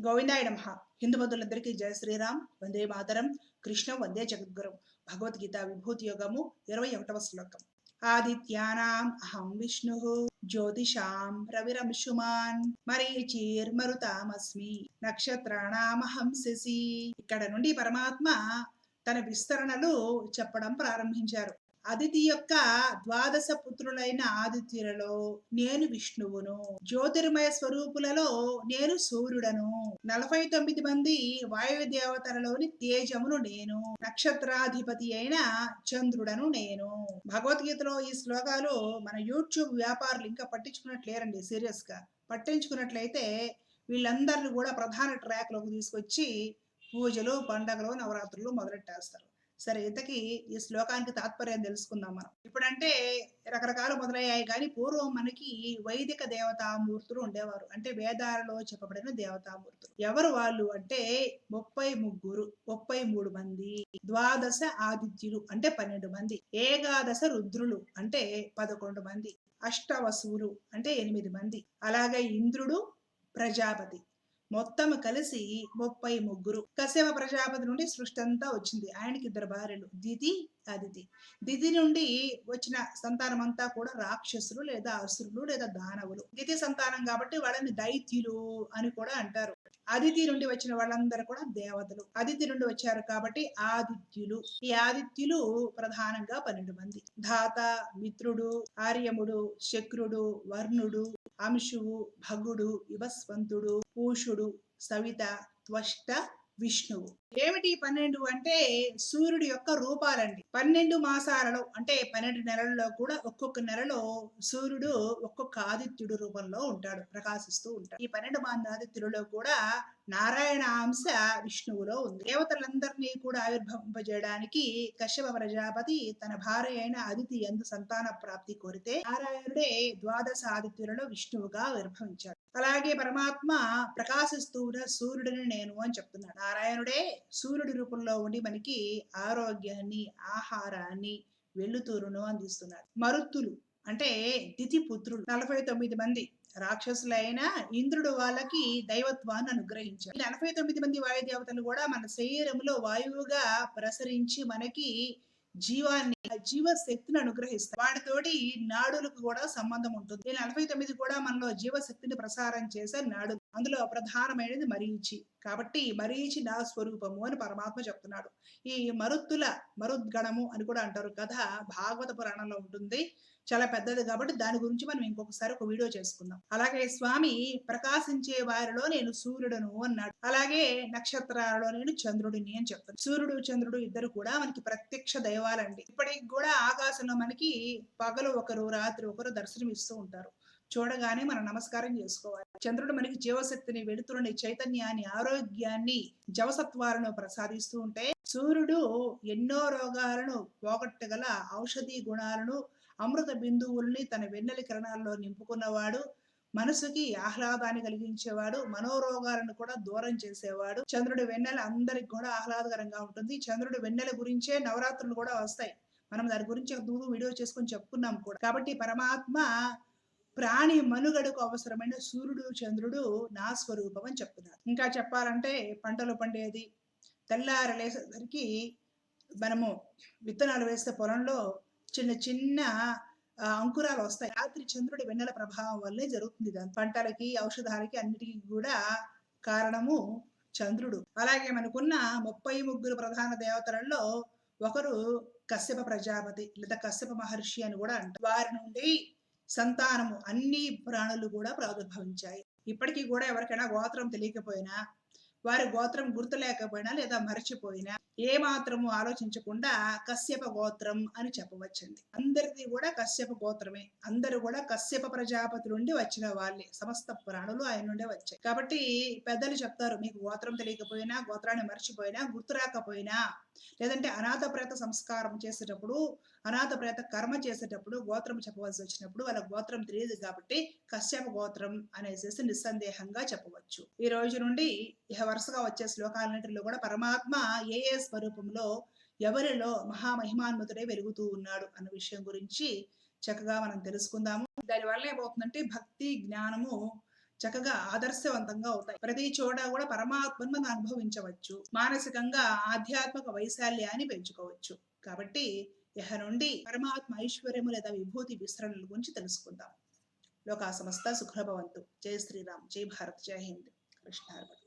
గోవిందాయ నమ హిందూ బంధువులందరికీ జయ శ్రీరామ్. వందే మాతరం. కృష్ణం వందే జగద్గురు. భగవద్గీత విభూతి యోగము ఇరవై ఒకటవ శ్లోకం. ఆదిత్యానాం అహం విష్ణు. జ్యోతిషాం రవిరంశుమాన్ మరీచీర్మరుతామస్మి. నక్షత్రాణామహం శశి. ఇక్కడ నుండి పరమాత్మ తన విస్తరణలు చెప్పడం ప్రారంభించారు. అదితి యొక్క ద్వాదశ పుత్రులైన ఆదిత్యులలో నేను విష్ణువును. జ్యోతిర్మయ స్వరూపులలో నేను సూర్యుడను. నలభై తొమ్మిది మంది వాయు దేవతలలోని తేజమును నేను. నక్షత్రాధిపతి అయిన చంద్రుడను నేను. భగవద్గీతలో ఈ శ్లోకాలు మన యూట్యూబ్ వ్యాపారులు ఇంకా పట్టించుకున్నట్లేరండి సీరియస్గా పట్టించుకున్నట్లయితే వీళ్ళందరినీ కూడా ప్రధాన ట్రాక్లోకి తీసుకొచ్చి పూజలు పండగలు నవరాత్రులు మొదలెట్టేస్తారు. సరే ఇంతకీ ఈ శ్లోకానికి తాత్పర్యం తెలుసుకుందాం మనం. ఇప్పుడంటే రకరకాలు మొదలయ్యాయి కానీ పూర్వం మనకి వైదిక దేవతామూర్తులు ఉండేవారు. అంటే వేదాలలో చెప్పబడిన దేవతామూర్తులు. ఎవరు వాళ్ళు అంటే ముప్పై ముగ్గురు ముప్పై మూడు మంది ద్వాదశ ఆదిత్యులు అంటే పన్నెండు మంది ఏకాదశ రుద్రులు అంటే పదకొండు మంది అష్టవసువులు అంటే ఎనిమిది మంది అలాగే ఇంద్రుడు ప్రజాపతి మొత్తం కలిసి ముప్పై ముగ్గురు. కశ్యప ప్రజాపతి నుండి సృష్టి అంతా వచ్చింది. ఆయనకి ఇద్దరు భార్యలు. దితి అదితి. దితి నుండి వచ్చిన సంతానం అంతా కూడా రాక్షసులు లేదా అసురులు లేదా దానవులు. దితి సంతానం కాబట్టి వాళ్ళని దైత్యులు అని కూడా అంటారు. అదితి నుండి వచ్చిన వాళ్ళందరూ కూడా దేవతలు. అదితి నుండి వచ్చారు కాబట్టి ఆదిత్యులు. ఈ ఆదిత్యులు ప్రధానంగా పన్నెండు మంది. ధాత మిత్రుడు ఆర్యముడు శక్రుడు వర్ణుడు అంశువు భగుడు యువస్వంతుడు పూషుడు సవిత త్వష్ట విష్ణువు. ఏమిటి పన్నెండు అంటే సూర్యుడి యొక్క రూపాలండి. పన్నెండు మాసాలలో అంటే పన్నెండు నెలల్లో కూడా ఒక్కొక్క నెలలో సూర్యుడు ఒక్కొక్క ఆదిత్యుడు రూపంలో ఉంటాడు ప్రకాశిస్తూ ఉంటాడు. ఈ పన్నెండు మంది ఆదిత్యులలో కూడా నారాయణ అంశ విష్ణువులో ఉంది. దేవతలందరినీ కూడా ఆవిర్భవింపజేయడానికి కశ్యప ప్రజాపతి తన భార్య అయిన అదితి ఎందు సంతాన ప్రాప్తి కోరితే నారాయణుడే ద్వాదశ ఆదిత్యులలో విష్ణువుగా ఆవిర్భవించాడు. అలాగే పరమాత్మ ప్రకాశిస్తూ ఉన్న సూర్యుడిని నేను అని చెప్తున్నాడు. నారాయణుడే సూర్యుడి రూపంలో ఉండి మనకి ఆరోగ్యాన్ని ఆహారాన్ని వెల్లుతూరును అందిస్తున్నారు. మరుత్తులు అంటే దితి పుత్రులు నలభై తొమ్మిది మంది రాక్షసులైన ఇంద్రుడు వాళ్ళకి దైవత్వాన్ని అనుగ్రహించారు. నలభై తొమ్మిది మంది వాయుదేవతలు కూడా మన శరీరంలో వాయువుగా ప్రసరించి మనకి జీవాన్ని జీవశక్తిని అనుగ్రహిస్తారు. వాటితోటి నాడులకు కూడా సంబంధం ఉంటుంది. నలభై తొమ్మిది కూడా మనలో జీవశక్తిని ప్రసారం చేసే నాడు అందులో ప్రధానమైనది మరీచి. కాబట్టి మరీచి నా స్వరూపము అని పరమాత్మ చెప్తున్నాడు. ఈ మరుత్తుల మరుద్గణము అని కూడా అంటారు. కథ భాగవత పురాణంలో ఉంటుంది. చాలా పెద్దది కాబట్టి దాని గురించి మనం ఇంకొకసారి ఒక వీడియో చేసుకుందాం. అలాగే స్వామి ప్రకాశించే వారిలో నేను సూర్యుడును అన్నాడు. అలాగే నక్షత్రాలలో నేను చంద్రుడిని అని చెప్తాను. సూర్యుడు చంద్రుడు ఇద్దరు కూడా మనకి ప్రత్యక్ష దైవాలండి. ఇప్పటికి కూడా ఆకాశంలో మనకి పగలు ఒకరు రాత్రి ఒకరు దర్శనం ఇస్తూ ఉంటారు. చూడగానే మనం నమస్కారం చేసుకోవాలి. చంద్రుడు మనకి జీవశక్తిని వెడుతులని చైతన్యాన్ని ఆరోగ్యాన్ని జవసత్వాలను ప్రసాదిస్తూ ఉంటే సూర్యుడు ఎన్నో రోగాలను పోగొట్టగల ఔషధీ గుణాలను అమృత బిందువుల్ని తన వెన్నెల కిరణాల్లో నింపుకున్నవాడు మనసుకి ఆహ్లాదాన్ని కలిగించేవాడు మనోరోగాలను కూడా దూరం చేసేవాడు. చంద్రుడి వెన్నెల అందరికి కూడా ఆహ్లాదకరంగా ఉంటుంది. చంద్రుడి వెన్నెల గురించే నవరాత్రులు కూడా వస్తాయి. మనం దాని గురించి దూరం వీడియో చేసుకొని చెప్పుకున్నాం కూడా. కాబట్టి పరమాత్మ ప్రాణి మనుగడకు అవసరమైన సూర్యుడు చంద్రుడు నా స్వరూపం అని చెప్తున్నారు. ఇంకా చెప్పాలంటే పంటలు పండేది తెల్లారలేసరికి మనము విత్తనాలు వేస్తే పొలంలో చిన్న చిన్న అంకురాలు వస్తాయి. రాత్రి చంద్రుడి వెన్నెల ప్రభావం వల్లే జరుగుతుంది పంటలకి ఔషధాలకి అన్నిటికీ కూడా కారణము చంద్రుడు. అలాగే మనకున్న ముప్పై ముగ్గురు ప్రధాన దేవతలలో ఒకరు కశ్యప ప్రజాపతి లేదా కశ్యప మహర్షి అని కూడా అంటారు. వారి నుండి సంతానము అన్ని ప్రాణులు కూడా ప్రాదుర్భవించాయి. ఇప్పటికీ కూడా ఎవరికైనా గోత్రం తెలియకపోయినా వారి గోత్రం గుర్తులేకపోయినా లేదా మరచిపోయినా ఏ మాత్రము ఆలోచించకుండా కశ్యప గోత్రం అని చెప్పవచ్చండి. అందరిది కూడా కశ్యప గోత్రమే. అందరూ కూడా కశ్యప ప్రజాపతి నుండి వచ్చిన వాళ్ళే. సమస్త ప్రాణులు ఆయన నుండే వచ్చాయి. కాబట్టి పెద్దలు చెప్తారు మీకు గోత్రం తెలియకపోయినా గోత్రాన్ని మర్చిపోయినా గుర్తు రాకపోయినా లేదంటే అనాథ ప్రేత సంస్కారం చేసేటప్పుడు అనాథ ప్రేత కర్మ చేసేటప్పుడు గోత్రం చెప్పవలసి వచ్చినప్పుడు వాళ్ళ గోత్రం తెలియదు కాబట్టి కశ్యప గోత్రం అనేసి నిస్సందేహంగా చెప్పవచ్చు. ఈ రోజు నుండి ఇహ వరుసగా వచ్చే శ్లోకాలన్నింటిలో కూడా పరమాత్మ ఏ ఏ స్వరూపంలో ఎవరిలో మహామహిమాన్మతుడే వెలుగుతూ ఉన్నాడు అన్న విషయం గురించి చక్కగా మనం తెలుసుకుందాము. దానివల్ల ఏమవుతుందంటే భక్తి జ్ఞానము చక్కగా ఆదర్శవంతంగా అవుతాయి. ప్రతి చోట కూడా పరమాత్మను మనం అనుభవించవచ్చు. మానసికంగా ఆధ్యాత్మిక వైశాల్యాన్ని పెంచుకోవచ్చు. కాబట్టి ఇహ నుండి పరమాత్మ ఐశ్వర్యము లేదా విభూతి విస్తరణల గురించి తెలుసుకుందాం. లోకా సమస్త సుఖభవంతు జై శ్రీరామ్. జై భారత్. జై హింద్. కృష్ణార్పణ.